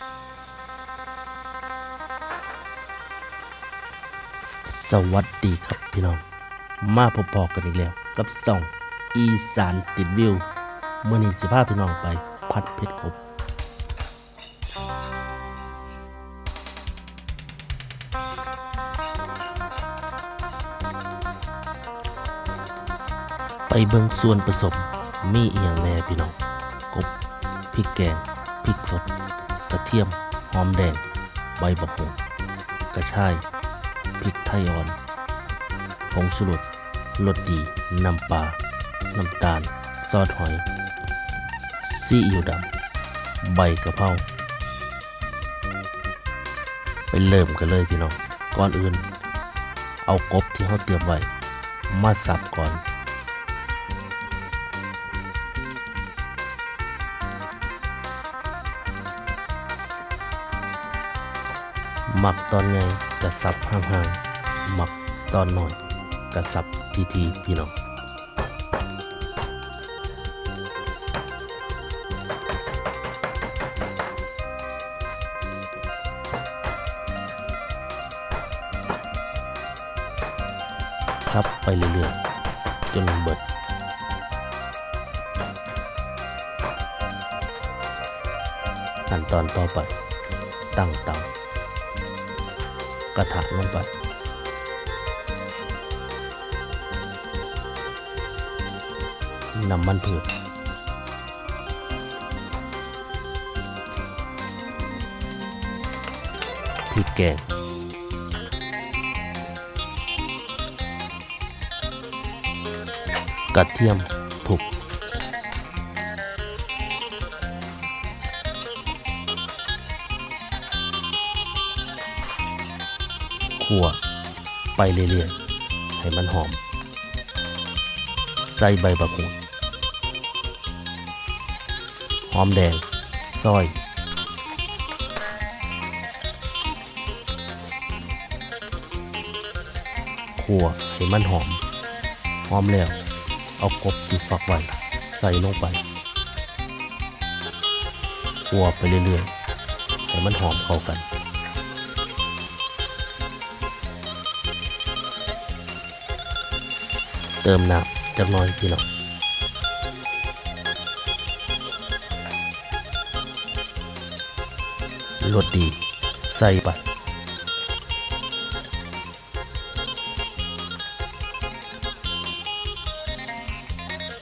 สวัสดีครับพี่น้อง มาพบๆกันอีกแล้ว กับส่องอีสานติดวิวเมื่อนี้สิพาพี่น้องไปพัดเพชรกบไปเบิ่งส่วนผสมมีเอียงแน่พี่น้อง กบพริกแกงพริกสด กระเทียม หอมแดง ใบบักหูกระชาย พริกไทยอ่อนผงชูรสรสดี น้ำปลา น้ำตาล ซอสหอย ซีอิ๊วดำ ใบกระเพราไปเริ่มกันเลยพี่น้อง ก่อนอื่น เอากบที่เขาเตรียมไว้ มาสับก่อน หมักตอนไงกระสับห่างๆหมักตอนหน่อยกระสับทีทีๆพี่น้องครับไปเรื่อยๆจนเบิดขั้นตอนต่อไป ตั้งเตา ระถางลงไป น้ำมันพืชพริกแกงกระเทียมถูก ขั่วไปเรื่อยๆให้มันหอม ใส่ใบบักหูดหอมแดงซอย ขั่วให้มันหอม หอมแล้ว เอากบที่ฝักไว้ใส่ลงไป ขั่วไปเรื่อยๆให้มันหอมเข้ากัน เติมน้ำจักหน้อยพี่น้องรสดี ใส่ไป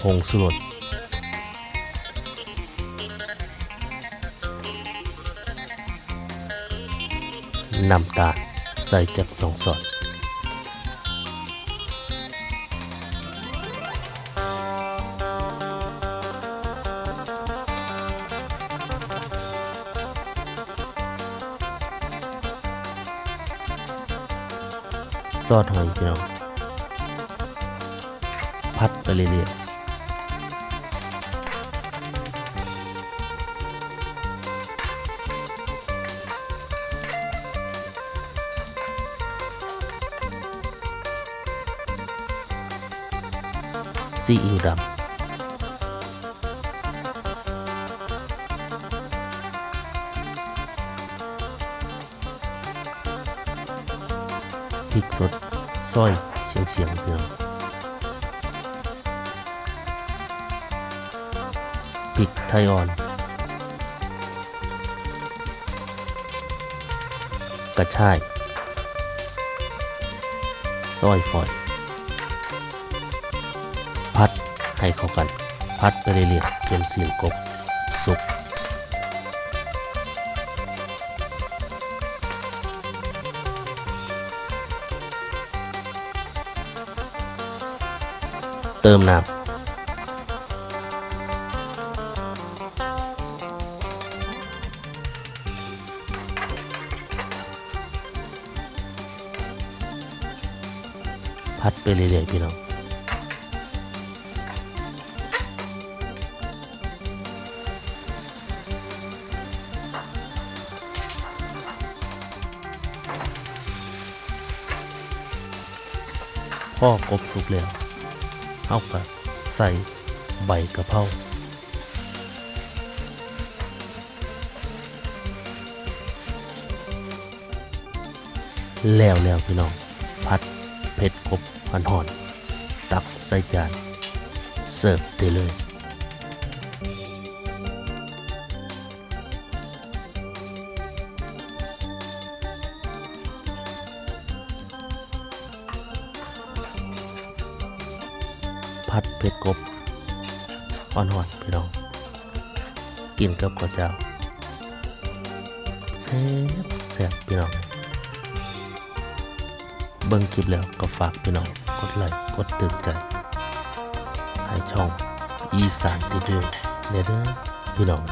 ผงสุรสน้ำตาลใส่จักสองสอด ซอสหอยพี่น้องพัดไปเรื่อยๆซีอิ๊วดำ ริกสดซอยเฉียงเฉียงๆพี่องพริกไทยอ่อน กระชายซอยฝอยพัดให้เข้ากัน พัดไปเรื่อยๆจนเสียงกบสุก เติมน้ำพัดไปเรื่อยๆพี่น้องพ่อกบสุกแล้ว เอากะใส่ใบกะเพราแล้วแล้วพี่น้องผัดเผ็ดครบหันหอน ตักใส่จาน เสิร์ฟได้เลยัดเผ็ดกบอ่อนๆพี่น้อง กินกับข้าวเจ้าแซ่บแซ่บพี่น้อง เบิ่งคลิปแล้วก็ฝากพี่น้อง กดไลค์กดติดใจให้ช่องอีสานติดเรื่อเด้อพี่น้อง